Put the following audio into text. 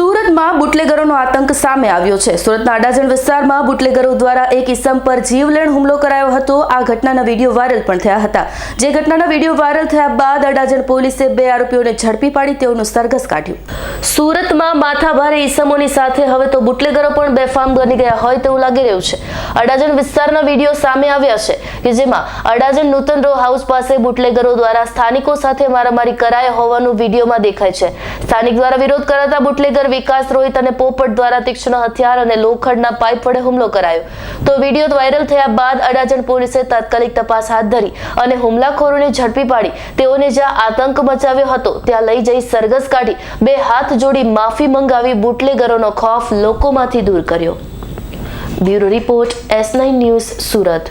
સુરતમાં બુટલેગરોનો આતંક સામે આવ્યો છે. સુરતના અડાજણ વિસ્તારમાં બુટલેગરો દ્વારા એક ઇસમ પર જીવલેણ હુમલો કરાયો હતો. આ ઘટનાના વીડિયો વાયરલ પણ થયા હતા. જે ઘટનાના વીડિયો વાયરલ થયા બાદ અડાજણ પોલીસે બે આરોપીઓને ઝડપી પાડી તેઓનું સરઘસ કાઢ્યું. સુરતમાં માથાભારે ઇસમોની સાથે હવે તો બુટલેગરો પણ બેફામ બની ગયા હોય તેવું લાગી રહ્યું છે. અડાજણ વિસ્તારના વીડિયો સામે આવ્યા છે કે જેમાં અડાજણ નૂતન રો હાઉસ પાસે બુટલેગરો દ્વારા સ્થાનિકો સાથે મારામારી કરાય હોવાનું વિડીયોમાં દેખાય છે. સ્થાનિક દ્વારા વિરોધ કરાતા બુટલેગર વિકાસ રોહિત અને પોપટ દ્વારા તીક્ષ્ણ હથિયાર અને લોખંડના પાઇપ વડે હુમલો કરાયો. તો વીડિયો વાયરલ થયા બાદ અડાજણ પોલીસે તાત્કાલિક તપાસ હાથ ધરી અને હુમલાખોરોને ઝડપી પાડી. તેઓને જ્યાં આતંક મચાવ્યો હતો, ત્યાં લઈ જઈ સરઘસ કાઢી, બે હાથ જોડી માફી મંગાવી બુટલેગરોનો ખોફ લોકોમાંથી દૂર કર્યો. Bureau report S news Surat.